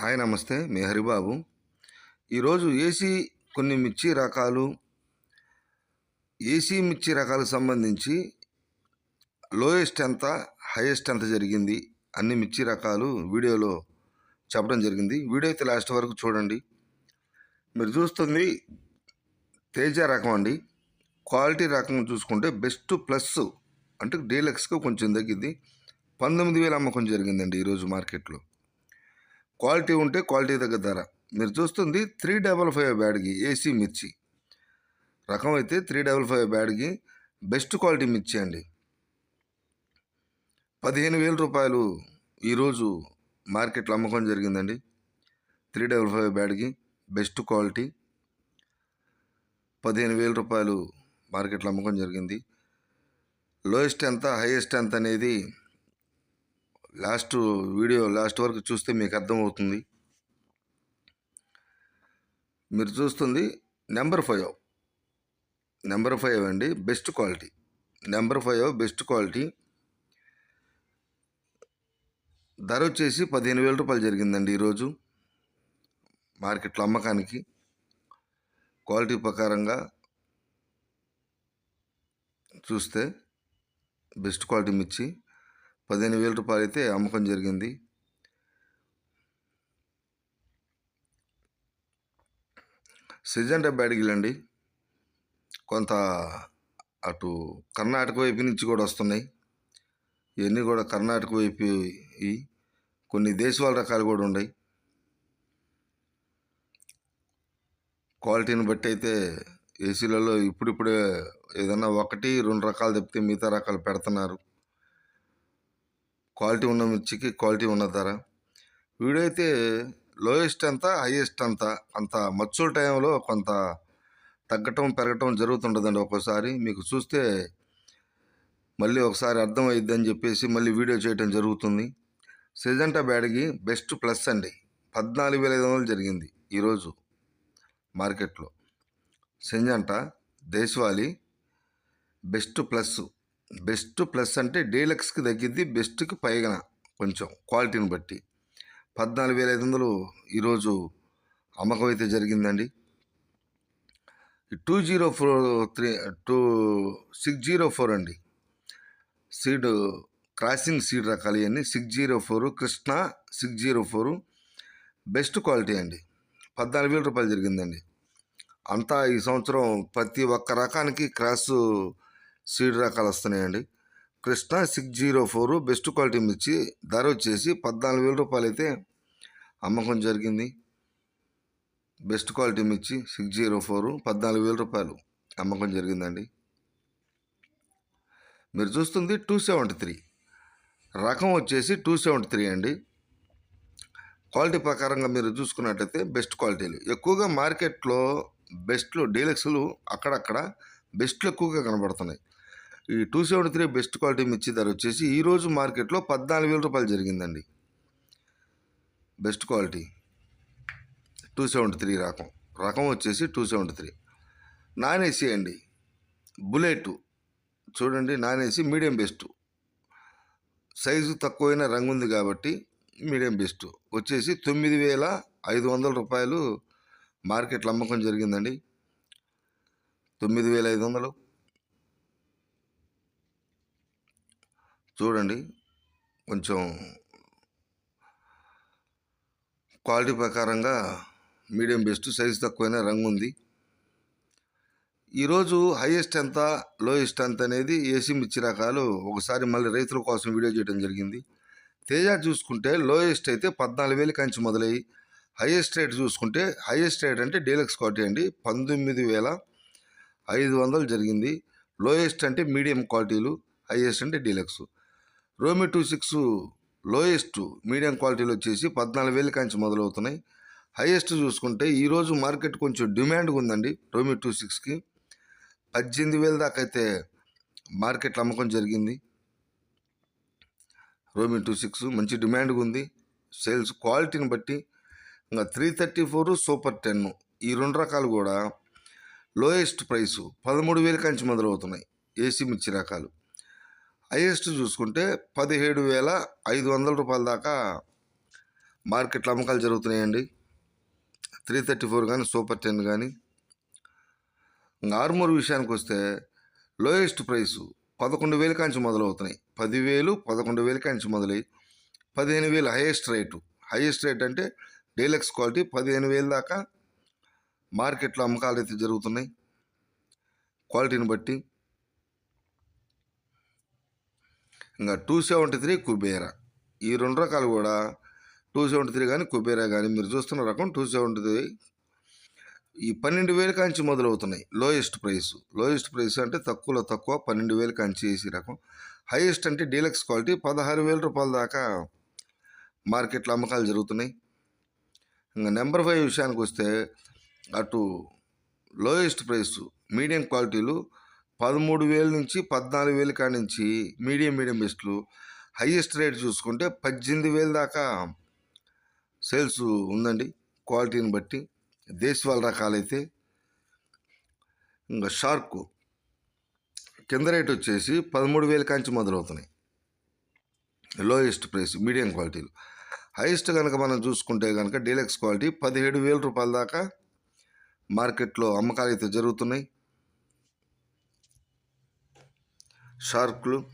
Hi నమస్తే. మీ హరిబాబు. ఈరోజు AC కొన్ని మిర్చి రకాలు ఏసీ మిర్చి రకాలకు సంబంధించి లోయెస్ట్ ఎంత హైయెస్ట్ ఎంత జరిగింది అన్ని మిర్చి రకాలు వీడియోలో చెప్పడం జరిగింది. వీడియో అయితే లాస్ట్ వరకు చూడండి. మీరు చూస్తుంది తేజ రకం అండి. క్వాలిటీ రకం చూసుకుంటే బెస్ట్ ప్లస్ అంటే డీలక్స్కి కొంచెం తగ్గింది. పంతొమ్మిది వేల అమ్మకం జరిగిందండి ఈరోజు మార్కెట్లో. క్వాలిటీ ఉంటే క్వాలిటీ తగ్గ ధర. మీరు చూస్తుంది త్రీ డబల్ ఫైవ్ బ్యాడ్కి ఏసీ మిర్చి. రకం అయితే త్రీ డబల్ ఫైవ్ బ్యాడ్కి బెస్ట్ క్వాలిటీ మిర్చి అండి. పదిహేను వేల రూపాయలు ఈరోజు మార్కెట్లో అమ్మకం జరిగిందండి. త్రీ డబల్ ఫైవ్ బ్యాడ్కి బెస్ట్ క్వాలిటీ. పదిహేను వేల రూపాయలు మార్కెట్లో అమ్మకం జరిగింది. లోయెస్ట్ ఎంత హైయెస్ట్ ఎంత అనేది లాస్ట్ వీడియో లాస్ట్ వరకు చూస్తే మీకు అర్థమవుతుంది. మీరు చూస్తుంది నెంబర్ ఫైవ్. నెంబర్ ఫైవ్ అండి best quality. Number five best quality. ధర వచ్చేసి పదిహేను వేల రూపాయలు జరిగిందండి ఈరోజు మార్కెట్లో అమ్మకానికి. క్వాలిటీ ప్రకారంగా చూస్తే బెస్ట్ క్వాలిటీ మిర్చి. పదిహేను వేల రూపాయలు అయితే అమ్మకం జరిగింది. సిజంటా బ్యాడ్గిల్ అండి కొంత అటు కర్ణాటక వైపు నుంచి కూడా వస్తున్నాయి. ఇవన్నీ కూడా కర్ణాటక వైపు కొన్ని దేశవాళ రకాలు కూడా ఉన్నాయి. క్వాలిటీని బట్టి అయితే ఏసీలలో ఇప్పుడిప్పుడే ఏదన్నా ఒకటి రెండు రకాలు తప్పితే మిగతా రకాలు పెడుతున్నారు. క్వాలిటీ ఉన్న మిర్చికి క్వాలిటీ ఉన్న ధర. వీడియో అయితే లోయెస్ట్ ఎంత హైయెస్ట్ అంత అంత మచ్చుల టైంలో కొంత తగ్గటం పెరగటం జరుగుతుంటుందండి ఒక్కోసారి. మీకు చూస్తే మళ్ళీ ఒకసారి అర్థమైద్ది అని చెప్పేసి మళ్ళీ వీడియో చేయటం జరుగుతుంది. సెజంటా బ్యాడ్కి బెస్ట్ ప్లస్ అండి. పద్నాలుగు వేల ఐదు వందలు జరిగింది ఈరోజు మార్కెట్లో. సెంజంటా దేశవాళీ బెస్ట్ ప్లస్. బెస్ట్ ప్లస్ అంటే డీలక్స్కి తగ్గింది బెస్ట్కి పైగా కొంచెం క్వాలిటీని బట్టి. పద్నాలుగు వేల ఐదు వందలు ఈరోజు అమ్మకం అయితే జరిగిందండి two zero four three two six zero four అండి. సీడ్ క్రాసింగ్ సీడ్ రకాలు ఇవన్నీ six zero four Krishna six zero four best quality అండి. పద్నాలుగు వేల రూపాయలు జరిగిందండి. అంతా ఈ సంవత్సరం ప్రతి ఒక్క రకానికి క్రాస్ సీడ్ రకాలు వస్తున్నాయండి. Krishna six zero four best quality మిర్చి ధర వచ్చేసి పద్నాలుగు వేల రూపాయలు అయితే అమ్మకం జరిగింది. బెస్ట్ క్వాలిటీ మిర్చి సిక్స్ జీరో ఫోర్ పద్నాలుగు వేల రూపాయలు అమ్మకం జరిగిందండి. మీరు చూస్తుంది టూ సెవెంటీ త్రీ. రకం వచ్చేసి టూ సెవెంటీ త్రీ అండి. క్వాలిటీ ప్రకారంగా మీరు చూసుకున్నట్టయితే బెస్ట్ క్వాలిటీలు. ఎక్కువగా మార్కెట్లో బెస్ట్లు డీలక్స్లు అక్కడక్కడ బెస్ట్లు ఎక్కువగా కనబడుతున్నాయి. ఈ two seventy three best quality మిర్చి ధర వచ్చేసి ఈరోజు మార్కెట్లో పద్నాలుగు వేల రూపాయలు జరిగిందండి. Best quality. Two seventy three రకం. రకం వచ్చేసి two seventy three. Non AC అండి. బుల్లెట్. చూడండి non AC medium best. Size తక్కువైన రంగు ఉంది కాబట్టి మీడియం బెస్ట్. వచ్చేసి తొమ్మిది వేల ఐదు వందల రూపాయలు మార్కెట్లో అమ్మకం జరిగిందండి. తొమ్మిది వేల ఐదు వందలు. చూడండి. కొంచెం క్వాలిటీ ప్రకారంగా మీడియం బెస్ట్ సైజు తక్కువైన రంగు ఉంది. ఈరోజు హైయెస్ట్ ఎంత లోయెస్ట్ ఎంత అనేది ఏసీ మిర్చి రకాలు ఒకసారి మళ్ళీ రైతుల కోసం వీడియో చేయడం జరిగింది. తేజ చూసుకుంటే లోయెస్ట్ అయితే పద్నాలుగు వేలు కంచి మొదలయ్యి హైయెస్ట్ రేట్ చూసుకుంటే హైయెస్ట్ రేట్ అంటే డీలక్స్ క్వాలిటీ అండి పంతొమ్మిది వేల ఐదు వందలు జరిగింది. లోయెస్ట్ అంటే మీడియం క్వాలిటీలు హైయెస్ట్ అంటే డీలక్స్. రోమి టూ సిక్స్ లోయెస్ట్ మీడియం క్వాలిటీలు వచ్చేసి పద్నాలుగు వేల కాంచి మొదలవుతున్నాయి. హైయెస్ట్ చూసుకుంటే ఈరోజు మార్కెట్ కొంచెం డిమాండ్గా ఉందండి రోమి టూ సిక్స్కి. పద్దెనిమిది వేల దాకా అయితే మార్కెట్లో అమ్మకం జరిగింది. రోమి టూ సిక్స్ మంచి డిమాండ్గా ఉంది. సేల్స్ క్వాలిటీని బట్టి ఇంకా three thirty four super ten ఈ రెండు రకాలు కూడా లోయెస్ట్ ప్రైస్ పదమూడు వేల కంచి మొదలవుతున్నాయి. ఏసీ మిర్చి రకాలు. హైయెస్ట్ చూసుకుంటే పదిహేడు వేల ఐదు వందల రూపాయల దాకా మార్కెట్లో అమ్మకాలు జరుగుతున్నాయండి. త్రీ థర్టీ ఫోర్ కానీ సూపర్ టెన్ కానీ. ఆర్మూర్ విషయానికి వస్తే లోయెస్ట్ ప్రైసు పదకొండు వేల కాంచి మొదలవుతున్నాయి. పదివేలు పదకొండు వేల కాంచి మొదలై పదిహేను వేలు హైయెస్ట్ రేటు. హైయెస్ట్ రేట్ అంటే డీలక్స్ క్వాలిటీ పదిహేను వేలు దాకా మార్కెట్లో అమ్మకాలు అయితే జరుగుతున్నాయి. క్వాలిటీని బట్టి ఇంకా టూ సెవెంటీ త్రీ కుబేరా. ఈ రెండు రకాలు కూడా టూ సెవెంటీ త్రీ కానీ కుబేరా కానీ మీరు చూస్తున్న రకం టూ సెవెంటీ త్రీ ఈ పన్నెండు వేల కాంచి మొదలవుతున్నాయి. లోయెస్ట్ ప్రైస్ లోయెస్ట్ ప్రైస్ అంటే తక్కువలో తక్కువ పన్నెండు వేల కాంచి వేసి రకం. హైయెస్ట్ అంటే డీలక్స్ క్వాలిటీ పదహారు వేల రూపాయల దాకా మార్కెట్లో అమ్మకాలు జరుగుతున్నాయి. ఇంకా నెంబర్ ఫైవ్ విషయానికి వస్తే అటు లోయెస్ట్ ప్రైస్ మీడియం క్వాలిటీలు పదమూడు వేల నుంచి పద్నాలుగు వేల కాడి నుంచి మీడియం మీడియం బెస్ట్లు. హైయెస్ట్ రేట్ చూసుకుంటే పద్దెనిమిది వేల దాకా సేల్స్ ఉందండి. క్వాలిటీని బట్టి దేశవాళ రకాలైతే ఇంకా షార్క్ కింద రేట్ వచ్చేసి పదమూడు వేల కాంచి మొదలవుతున్నాయి. లోయెస్ట్ ప్రైస్ మీడియం క్వాలిటీలు. హైయెస్ట్ కనుక మనం చూసుకుంటే కనుక డీలక్స్ క్వాలిటీ పదిహేడు వేల రూపాయల దాకా మార్కెట్లో అమ్మకాలు అయితే జరుగుతున్నాయి. షార్క్లు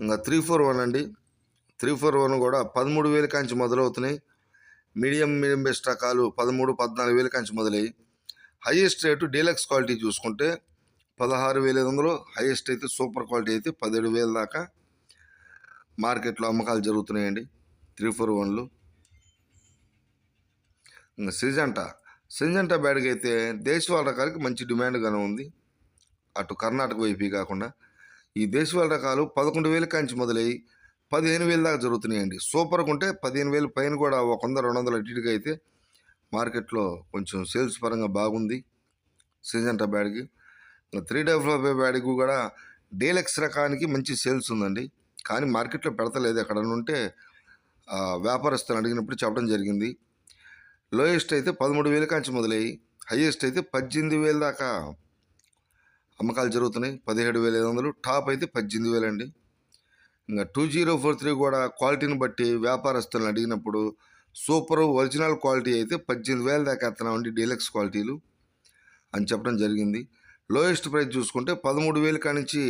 ఇంకా త్రీ ఫోర్ వన్ అండి. త్రీ ఫోర్ వన్ కూడా పదమూడు వేల కాంచి మొదలవుతున్నాయి. మీడియం మీడియం బెస్ట్ రకాలు పదమూడు పద్నాలుగు వేల కాంచి మొదలయ్యి హైయెస్ట్ రేటు డీలక్స్ క్వాలిటీ చూసుకుంటే పదహారు వేల ఐదు వందలు హైయెస్ట్ అయితే సూపర్ క్వాలిటీ అయితే పదిహేడు వేల దాకా మార్కెట్లో అమ్మకాలు జరుగుతున్నాయండి. త్రీ ఫోర్ వన్లు. ఇంకా సిజంటా. సిజంటా బ్యాడ్కి అయితే దేశవాళ రకాలకి మంచి డిమాండ్గానే ఉంది. అటు కర్ణాటక వైపు కాకుండా ఈ దేశవాళ రకాలు పదకొండు వేల కాంచి మొదలయ్యి పదిహేను వేల దాకా జరుగుతున్నాయండి. సూపర్గా ఉంటే పదిహేను వేలు పైన కూడా ఒక వంద రెండు వందల అటు ఇటుగా అయితే మార్కెట్లో కొంచెం సేల్స్ పరంగా బాగుంది. సిజంటా బ్యాడ్కి త్రీ డెవలప్ బ్యాడ్కి కూడా డీలక్స్ రకానికి మంచి సేల్స్ ఉందండి. కానీ మార్కెట్లో పెడతలేదు. ఎక్కడ ఉంటే వ్యాపారస్తులు అడిగినప్పుడు చెప్పడం జరిగింది. లోయెస్ట్ అయితే పదమూడు వేల కాంచి మొదలయ్యి హైయెస్ట్ అయితే పద్దెనిమిది వేల దాకా అమ్మకాలు జరుగుతున్నాయి. పదిహేడు వేల ఐదు వందలు. టాప్ అయితే పద్దెనిమిది వేలు అండి ఇంకా టూ జీరో ఫోర్ త్రీ కూడా క్వాలిటీని బట్టి వ్యాపారస్తులను అడిగినప్పుడు సూపర్ ఒరిజినల్ క్వాలిటీ అయితే పద్దెనిమిది వేల దాకా ఎత్తనామండి డీలక్స్ క్వాలిటీలు అని చెప్పడం జరిగింది. లోయెస్ట్ ప్రైస్ చూసుకుంటే పదమూడు వేలు కానించి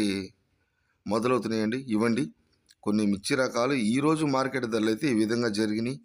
మొదలవుతున్నాయండి. ఇవ్వండి. కొన్ని మిర్చి రకాలు. ఈరోజు మార్కెట్ ధరలు అయితే ఈ విధంగా జరిగినాయి.